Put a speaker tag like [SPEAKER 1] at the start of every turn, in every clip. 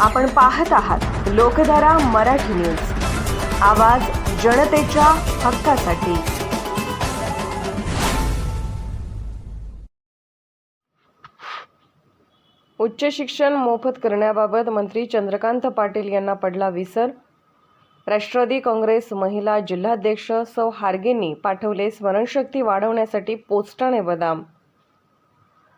[SPEAKER 1] आपण पाहत आहात लोकधारा मराठी न्यूज. आवाज जनतेच्या हक्कासाठी. उच्च शिक्षण मोफत करण्याबाबत मंत्री चंद्रकांत पाटील यांना पडला विसर. राष्ट्रवादी काँग्रेस महिला जिल्हाध्यक्ष सौ हार्गेंनी पाठवले स्मरणशक्ती वाढवण्यासाठी पोस्टाने बदाम.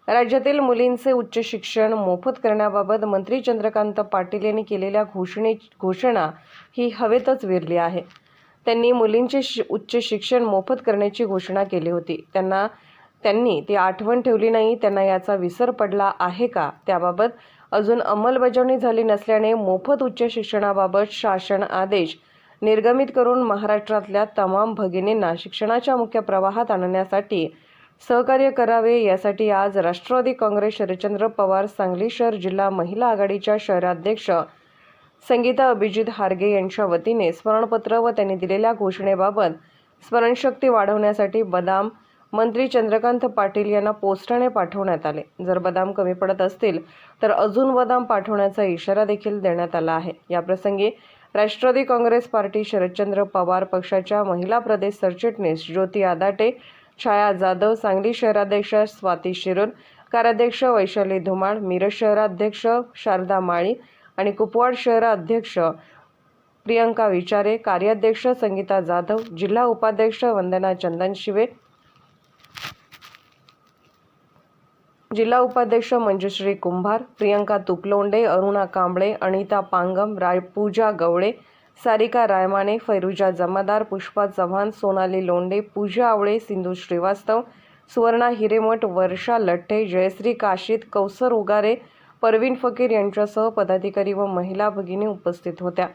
[SPEAKER 1] राज्यातील मुलींचे उच्च शिक्षण मोफत करण्याबाबत मंत्री चंद्रकांत पाटील यांनी केलेल्या घोषणे घोषणा ही हवेतच विरली आहे. त्यांनी मुलींचे शि उच्च शिक्षण मोफत करण्याची घोषणा केली होती. त्यांना त्यांनी ती आठवण ठेवली नाही त्यांना याचा विसर पडला आहे का? त्याबाबत अजून अंमलबजावणी झाली नसल्याने मोफत उच्च शिक्षणाबाबत शासन आदेश निर्गमित करून महाराष्ट्रातल्या तमाम भगिनींना शिक्षणाच्या मुख्य प्रवाहात आणण्यासाठी सहकार्य करावे यासाठी आज राष्ट्रवादी काँग्रेस शरदचंद्र पवार सांगली शहर जिल्हा महिला आघाडीच्या शहराध्यक्ष संगीता अभिजित हार्गे यांच्या वतीने स्मरणपत्र व त्यांनी दिलेल्या घोषणेबाबत स्मरणशक्ती वाढवण्यासाठी बदाम मंत्री चंद्रकांत पाटील यांना पोस्टाने पाठवण्यात आले. जर बदाम कमी पडत असतील तर अजून बदाम पाठवण्याचा इशारा देखील देण्यात आला आहे. याप्रसंगी राष्ट्रवादी काँग्रेस पार्टी शरदचंद्र पवार पक्षाच्या महिला प्रदेश सरचिटणीस ज्योती आदाटे छाया जाधव सांगली शहराध्यक्ष स्वाती शिरूर कार्याध्यक्ष वैशाली धुमाळ मिरज शहराध्यक्ष शारदा माळी आणि कुपवाड शहराध्यक्ष प्रियंका विचारे कार्याध्यक्ष संगीता जाधव जिल्हा उपाध्यक्ष वंदना चंदन शिवे जिल्हा उपाध्यक्ष मंजुश्री कुंभार प्रियंका तुपलोंडे अरुणा कांबळे अनिता पांगम राय पूजा गवळे सारिका रायमाने फैरुजा जमादार पुष्पा चव्हाण सोनाली लोंडे पूजा आवळे सिंधू श्रीवास्तव सुवर्णा हिरेमठ वर्षा लठ्ठे जयश्री काशीत कौसर उगारे परवीन फकीर यांच्यासह पदाधिकारी व महिला भगिनी उपस्थित होत्या.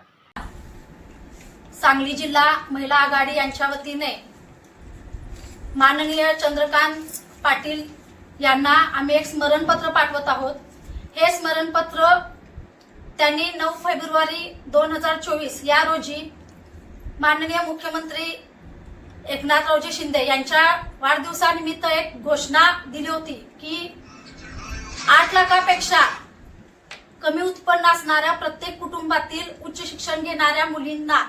[SPEAKER 2] सांगली जिल्हा महिला आघाडी यांच्या वतीने माननीय चंद्रकांत पाटील यांना आम्ही एक स्मरणपत्र पाठवत आहोत. हे स्मरणपत्र त्यांनी नऊ फेब्रुवारी दोन हजार चोवीस या रोजी माननीय मुख्यमंत्री एकनाथरावजी शिंदे यांच्या वाढदिवसानिमित्त एक घोषणा दिली होती की आठ लाखापेक्षा कमी उत्पन्न असणाऱ्या प्रत्येक कुटुंबातील उच्च शिक्षण घेणाऱ्या मुलींना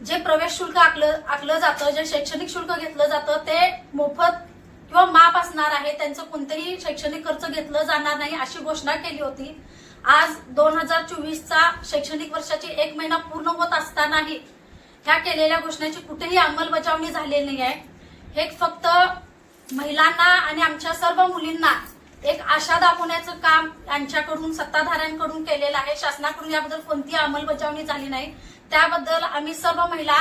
[SPEAKER 2] जे प्रवेश शुल्क आकलं आकलं जातं जे शैक्षणिक शुल्क घेतलं जातं ते मोफत किंवा माप असणार आहे त्यांचं कोणतंही शैक्षणिक खर्च घेतलं जाणार नाही अशी घोषणा केली होती. आज दोन हजार चोवीसचा शैक्षणिक वर्षाची एक महिना पूर्ण होत असतानाही ह्या केलेल्या घोषणाची कुठेही अंमलबजावणी झालेली नाही आहे हे फक्त महिलांना आणि आमच्या सर्व मुलींना एक आशा दाखवण्याचं काम यांच्याकडून सत्ताधाऱ्यांकडून केलेलं आहे. शासनाकडून याबद्दल कोणतीही अंमलबजावणी झाली नाही. त्याबद्दल आम्ही सर्व महिला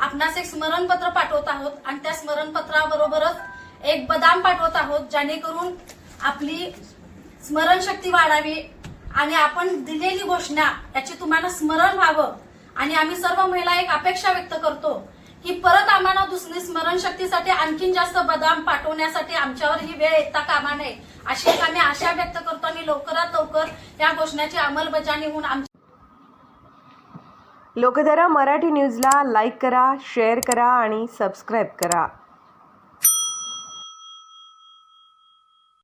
[SPEAKER 2] आपणास एक स्मरणपत्र पाठवत आहोत आणि त्या स्मरणपत्राबरोबरच एक बदाम पाठवत आहोत जेणेकरून आपली स्मरणशक्ती वाढावी. आणि आपण दिलेली घोषणा याची तुम्हाला स्मरण व्हावं. आणि आम्ही सर्व महिला एक अपेक्षा व्यक्त करतो की परत आम्हाला दुसरी स्मरणशक्तीसाठी आणखीन जास्त बदाम पाठवण्यासाठी आमच्यावर ही वेळ येता कामा नये अशी एक आम्ही आशा व्यक्त करतो आणि लवकरात लवकर या घोषणाची अंमलबजावणी होऊन आमच्या
[SPEAKER 1] लोकधारा मराठी न्यूजला लाईक करा शेअर करा आणि सबस्क्राईब करा.